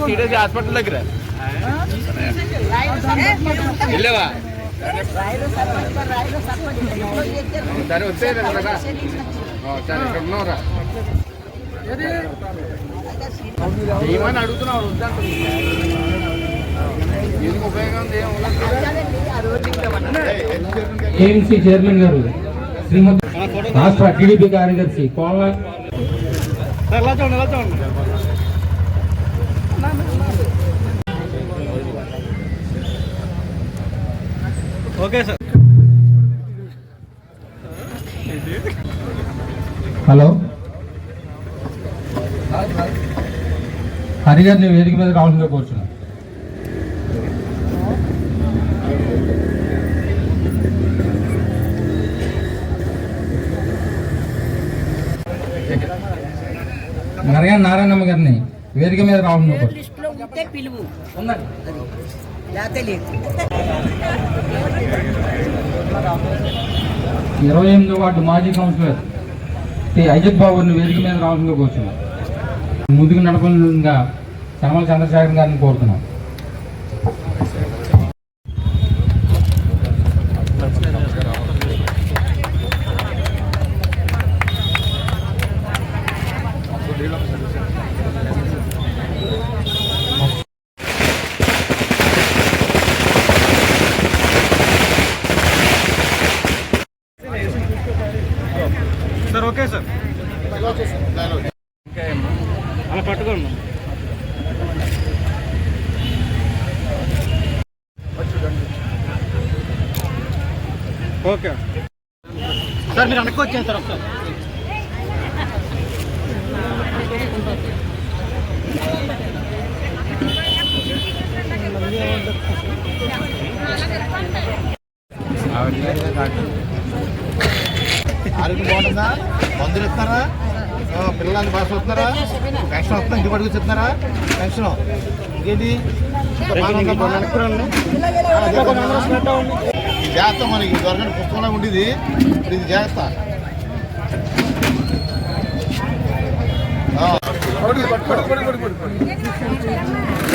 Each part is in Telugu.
సిడిసి హాస్పిటల్ దగ్గర. వెళ్ళావా సరే వచ్చే కదా ఆ, సరే ఇక్కడ ఉన్నావురా ఏమని అడుగుతున్నావు? ఏఎంసీ చైర్మన్ గారు శ్రీమతి రాష్ట్ర టీడీపీ కార్యదర్శి కోళ్ళ ఓకే సార్. హలో. హరి గారిని వేదిక మీద రావాల్సిందిగా కూర్చున్నాం. నరగా నారాయణమ్మ గారిని వేదిక మీద ఉంటే పిలువు. ఉందండి. లేకపోతే లేదు ఇరవై ఎనిమిదో వార్డు మాజీ కౌన్సిలర్ శ్రీ అజిత్ బాబుని వేదిక మీద రావాల్సిందిగా కూర్చున్నాం. ముందుకు నడపగా శనమల చంద్రశేఖర్ గారిని కోరుతున్నాం. ఓకే. సార్ మీరు వెనక్కి వచ్చాను సార్ ఒకసారి. ఆరోగ్యం బాగుంటుందా? మందులు ఇస్తారా పిల్లలందరూ బాగా చూస్తున్నారా పెన్షన్ వస్తుందా? ఇంటి పడుకు చెప్తున్నారా పెన్షన్ ఇంకేంటి? జాగ్రత్త మనకి దొరకని పుస్తకంలో ఉండేది. ఇది జాగ్రత్త. ఆ.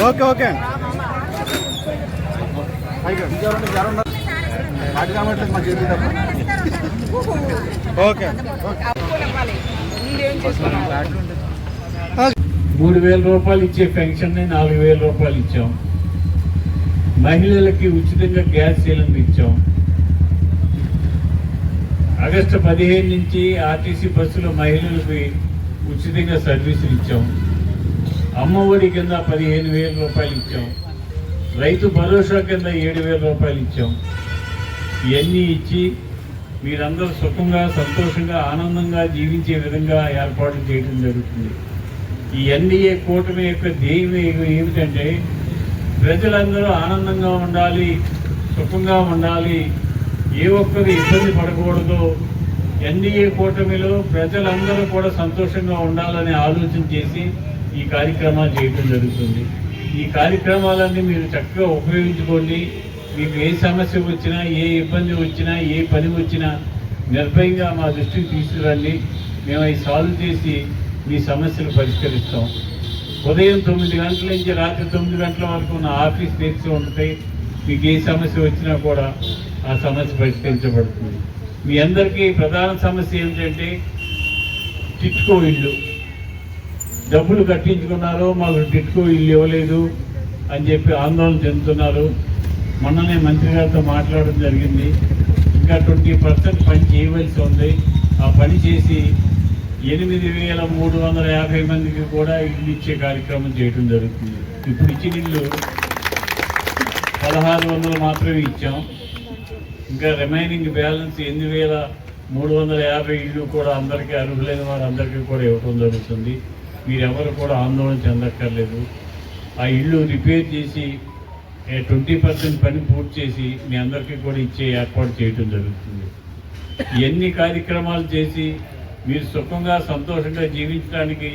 Okay okay. తప్ప ఓకే. మూడు వేల రూపాయలు ఇచ్చే పెన్షన్ని నాలుగు వేల రూపాయలు ఇచ్చాం. మహిళలకి ఉచితంగా గ్యాస్ సిలిండర్ ఇచ్చాం. ఆగస్టు పదిహేను నుంచి ఆర్టీసీ బస్సులో మహిళలకి ఉచితంగా సర్వీసులు ఇచ్చాం. అమ్మఒడి కింద పదిహేను వేల రూపాయలు ఇచ్చాం. రైతు భరోసా కింద ఏడు వేల రూపాయలు ఇచ్చాం. ఇవన్నీ ఇచ్చి మీరందరూ సుఖంగా సంతోషంగా ఆనందంగా జీవించే విధంగా ఏర్పాట్లు చేయడం జరుగుతుంది. ఈ ఎన్డీఏ కూటమి యొక్క ధ్యేయం ఏమిటంటే ప్రజలందరూ ఆనందంగా ఉండాలి సుఖంగా ఉండాలి ఏ ఒక్కరు ఇబ్బంది పడకూడదు. ఎన్డీఏ కూటమిలో ప్రజలందరూ కూడా సంతోషంగా ఉండాలని ఆలోచన చేసి ఈ కార్యక్రమాలు చేయడం జరుగుతుంది. ఈ కార్యక్రమాలన్నీ మీరు చక్కగా ఉపయోగించుకోండి. మీకు ఏ సమస్య వచ్చినా ఏ ఇబ్బంది వచ్చినా ఏ పని వచ్చినా నిర్భయంగా మా దృష్టికి తీసుకురండి. మేము అవి సాల్వ్ చేసి మీ సమస్యలు పరిష్కరిస్తాం. ఉదయం తొమ్మిది గంటల నుంచి రాత్రి తొమ్మిది గంటల వరకు నా ఆఫీస్ తెరిచి ఉంటాయి మీకు ఏ సమస్య వచ్చినా కూడా ఆ సమస్య పరిష్కరించబడుతుంది. మీ అందరికీ ప్రధాన సమస్య ఏమిటంటే టిట్కో ఇల్లు. డబ్బులు కట్టించుకున్నారు మాకు టిట్కో ఇల్లు ఇవ్వలేదు అని చెప్పి ఆందోళన చెందుతున్నారు. మొన్ననే మంత్రి గారితో మాట్లాడడం జరిగింది. ఇంకా ట్వంటీ పర్సెంట్ పని చేయవలసి ఉంది. ఆ పని చేసి ఎనిమిది వేల మూడు వందల యాభై మందికి కూడా ఇల్లు ఇచ్చే కార్యక్రమం చేయడం జరుగుతుంది. ఇప్పుడు ఇచ్చిన ఇల్లు పదహారు వందలు మాత్రమే ఇచ్చాం. ఇంకా రిమైనింగ్ బ్యాలెన్స్ ఎనిమిది వేల మూడు వందల యాభై ఇల్లు కూడా అందరికీ అర్హులైన వారందరికీ కూడా ఇవ్వడం జరుగుతుంది. మీరెవరు కూడా ఆందోళన చెందక్కర్లేదు. ఆ ఇల్లు రిపేర్ చేసి ట్వంటీ పర్సెంట్ పని పూర్తి చేసి మీ అందరికీ కూడా ఇచ్చే ఏర్పాటు చేయడం జరుగుతుంది. ఎన్ని కార్యక్రమాలు చేసి మీరు సుఖంగా సంతోషంగా జీవించడానికి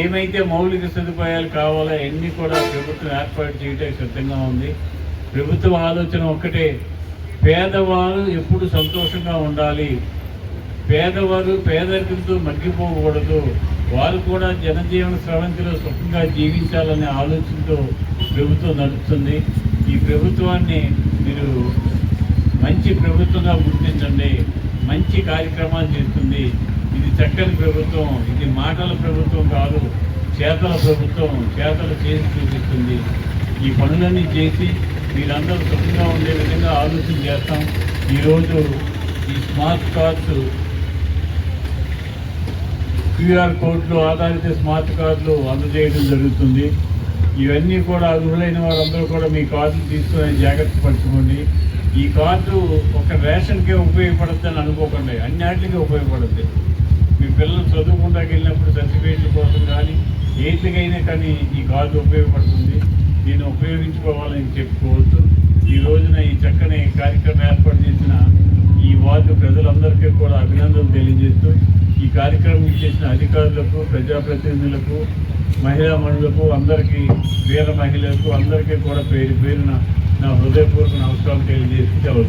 ఏమైతే మౌలిక సదుపాయాలు కావాలో అన్నీ కూడా ప్రభుత్వం ఏర్పాటు చేయడానికి సిద్ధంగా ఉంది. ప్రభుత్వం ఆలోచన ఒక్కటే పేదవారు ఎప్పుడు సంతోషంగా ఉండాలి. పేదవారు పేదరికంతో మగ్గిపోకూడదు. వారు కూడా జనజీవన స్రవంతిలో సుఖంగా జీవించాలనే ఆలోచనతో ప్రభుత్వం నడుస్తుంది ఈ ప్రభుత్వాన్ని మీరు మంచి ప్రభుత్వంగా గుర్తించండి. మంచి కార్యక్రమాలు చేస్తుంది. ఇది చక్కని ప్రభుత్వం ఇది మాటల ప్రభుత్వం కాదు చేతల ప్రభుత్వం చేతలు చేసి చూపిస్తుంది. ఈ పనులన్నీ చేసి మీరందరూ సుఖంగా ఉండే విధంగా ఆలోచన చేస్తాం. ఈరోజు ఈ స్మార్ట్ కార్డ్స్ క్యూఆర్ కోడ్లు ఆధారిత స్మార్ట్ కార్డులు అందజేయడం జరుగుతుంది. ఇవన్నీ కూడా అర్హులైన వారందరూ కూడా మీ కార్డులు తీసుకుని జాగ్రత్త పరచుకోండి. ఈ కార్డు ఒక రేషన్కే ఉపయోగపడుతుందని అనుకోకండి. అన్నిటికీ ఉపయోగపడుతుంది మీ పిల్లలు చదువుకుంటాకి వెళ్ళినప్పుడు సర్టిఫికేట్ల కోసం కానీ ఏటికైనా కానీ ఈ కార్డు ఉపయోగపడుతుంది. దీన్ని ఉపయోగించుకోవాలని చెప్పుకోవచ్చు ఈ రోజున ఈ చక్కని కార్యక్రమం ఏర్పాటు చేసిన ఈ వార్డు ప్రజలందరికీ కూడా అభినందనలు తెలియజేస్తూ కార్యక్రమం ఇచ్చేసిన అధికారులకు ప్రజాప్రతినిధులకు మహిళా మనులకు అందరికీ వీర మహిళలకు అందరికీ కూడా పేరు పేరున నా హృదయపూర్వక నమస్కారం తెలియజేసి సెలవు